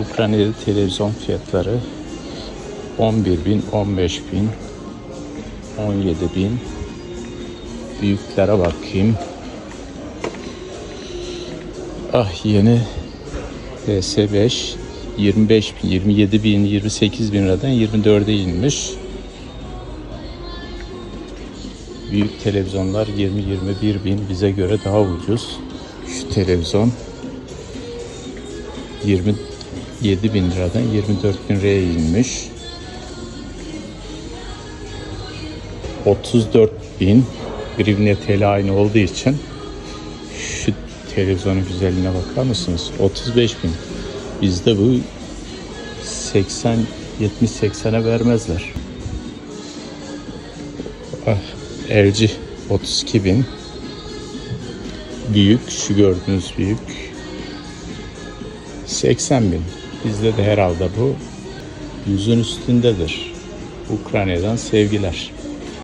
Ukrayna'da televizyon fiyatları 11 bin, 15 bin, 17 bin. Büyüklere bakayım. Ah yeni PS5 25 bin, 27 bin, 28 bin liradan 24'e inmiş. Büyük televizyonlar 20-21 bin bize göre daha ucuz. Şu televizyon 27 bin liradan 24 bin liraya inmiş. 34 bin grivne TL aynı olduğu için şu televizyonun güzelliğine bakar mısınız? 35 bin. Bizde bu 80 70-80'e vermezler. Ah, LG 32 bin. Büyük, şu gördüğünüz büyük. 80 bin. Bizde de herhalde bu yüzün üstündedir. Ukrayna'dan sevgiler.